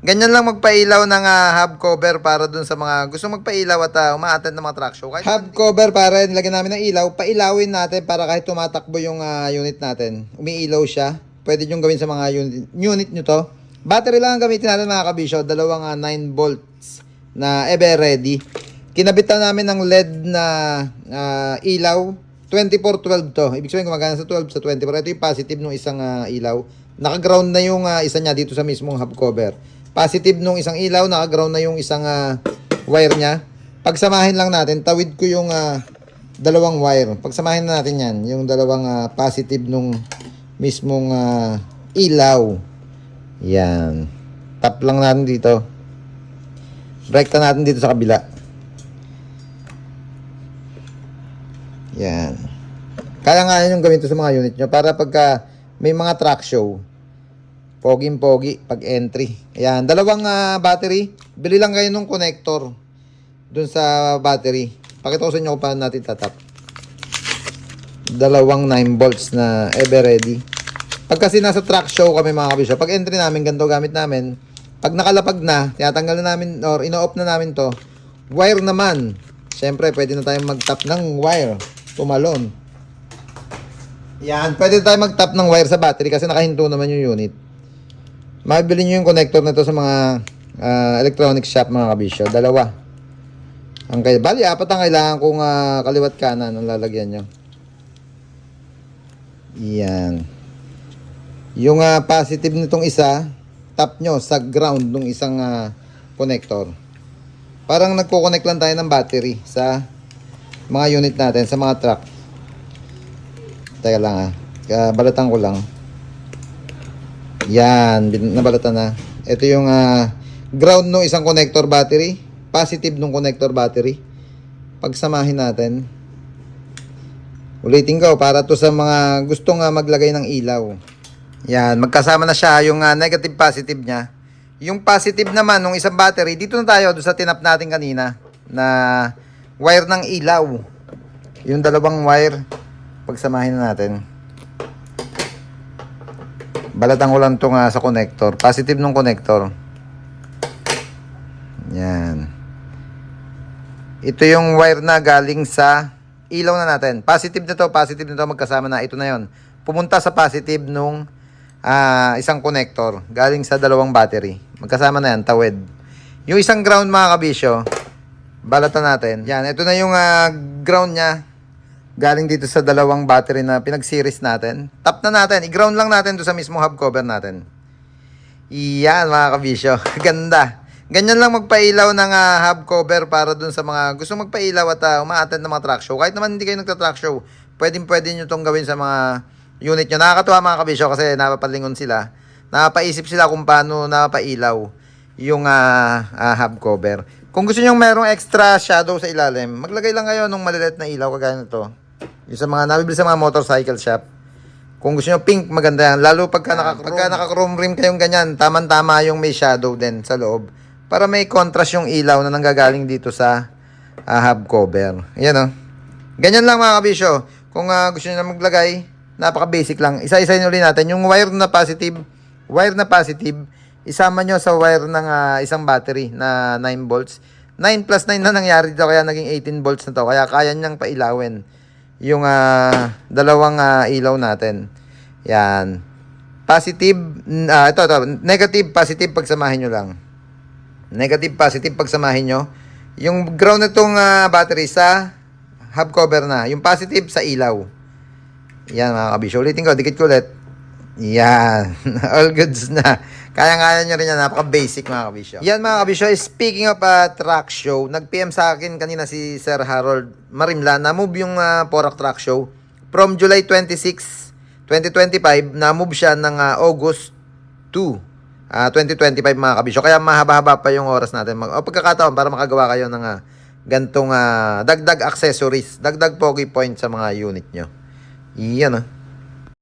Ganyan lang magpailaw ng ah, hub cover para dun sa mga gusto magpailaw at uh, umaattend ng mga truck show. Kahit hub cover para nilagyan namin ng ilaw, pailawin natin para kahit tumatakbo yung ah, unit natin, umiilaw siya. Pwede nyo gawin sa mga unit, unit nyo to. Battery lang ang gamitin natin mga kabisyo, dalawang ah, 9 volts na ever ready. Kinabitan namin ng LED na ah, ilaw, 24-12 to. Ibig sabihin gumagana sa 12 sa 24. Ito yung positive ng isang ah, ilaw. Naka-ground na yung ah, isa niya dito sa mismong hub cover. Positive nung isang ilaw, naka-ground na yung isang ah, wire niya. Pagsamahin lang natin, tawid ko yung ah, dalawang wire. Pagsamahin na natin yan, yung dalawang ah, positive nung mismong ah, ilaw. Yan. Tap lang natin dito. Rekta natin dito sa kabila. Yan. Kaya nga yun yung to sa mga unit nyo para pagka may mga track show, poging-pogi pag entry. Ayan, dalawang ah, battery. Bili lang kayo ng connector dun sa battery. Pakita ko sa inyo kung paano natin tatap. Dalawang 9 volts na ever ready. Pag kasi nasa track show kami mga kabisyo, pag entry namin, ganito gamit namin. Pag nakalapag na, tinatanggal na namin or ino-off na namin to, wire naman. Siyempre, pwede na tayong mag-tap ng wire. Tumalon. Yan, pwede tayo mag-tap ng wire sa battery kasi nakahinto naman yung unit. Mabili nyo yung connector na to sa mga ah, electronic shop mga kabisyo. Dalawa. Ang kay bali apat ang kailangan kong ah, kaliwat kanan ang lalagyan nyo. Yan. Yung ah, positive nitong isa, tap nyo sa ground ng isang ah, connector. Parang nagko-connect lang tayo ng battery sa mga unit natin, sa mga truck. Teka lang ah. Ah, balatan ko lang. Yan, nabalatan na. Ito yung ah, ground ng isang connector battery. Positive ng connector battery. Pagsamahin natin. Ulitin ko para to sa mga gustong nga maglagay ng ilaw. Yan, magkasama na siya yung ah, negative positive niya. Yung positive naman ng isang battery, dito na tayo doon sa tinap natin kanina na wire ng ilaw. Yung dalawang wire, pagsamahin na natin. Balatan ko lang to nga sa connector. Positive ng connector. Yan. Ito yung wire na galing sa ilaw na natin. Positive na to, positive na to, magkasama na. Ito na yon. Pumunta sa positive nung ah, isang connector galing sa dalawang battery. Magkasama na yan, tawid. Yung isang ground mga kabisyo, balatan natin. Yan, ito na yung ah, ground niya. Galing dito sa dalawang battery na pinag-series natin. Tap na natin, i-ground lang natin to sa mismong hub cover natin. Iyan mga kabisyo, ganda. Ganyan lang magpailaw ng ah, hub cover para dun sa mga gusto magpailaw at uh, umaattend ng mga track show. Kahit naman hindi kayo nagta-track show, pwedeng pwede nyo itong gawin sa mga unit nyo. Nakakatuwa mga kabisyo kasi napapalingon sila. Napaisip sila kung paano napailaw yung ah, ah, hub cover. Kung gusto nyo merong extra shadow sa ilalim, maglagay lang kayo ng malilit na ilaw kagaya nito. Yung sa mga nabibili sa mga motorcycle shop. Kung gusto nyo pink, maganda yan. Lalo pagka, naka, pagka naka-chrome rim kayong ganyan, taman-tama yung may shadow din sa loob. Para may contrast yung ilaw na nanggagaling dito sa ah, hub cover. Ayan o. Ganyan lang mga kabisyo. Kung ah, gusto nyo na maglagay, napaka-basic lang. Isa-isayin ulit natin. Yung wire na positive, wire na positive, isama nyo sa wire ng ah, isang battery na 9 volts. 9 plus 9 na nangyari dito, kaya naging 18 volts na to. Kaya kaya niyang pailawin yung ah, dalawang ah, ilaw natin. Yan. Positive, ah, ito, ito, negative, positive, pagsamahin nyo lang. Negative, positive, pagsamahin nyo. Yung ground nitong ah, battery sa hub cover na. Yung positive sa ilaw. Yan mga kabisyo. Ulitin ko, dikit ko ulit. Yan. All goods na. Kaya-kaya nyo rin yan. Napaka-basic mga kabisyo. Yan mga kabisyo. Speaking of uh, track show, nag-PM sa akin kanina si Sir Harold Marimla. Na-move yung uh, Porak Track Show. From July 26, 2025, na-move siya ng uh, August 2. Ah, 2025 mga kabisyo. Kaya mahaba-haba pa yung oras natin. Mag o pagkakataon para makagawa kayo ng ah, gantong ah, dagdag accessories, dagdag pogi point sa mga unit nyo. Iyan ah.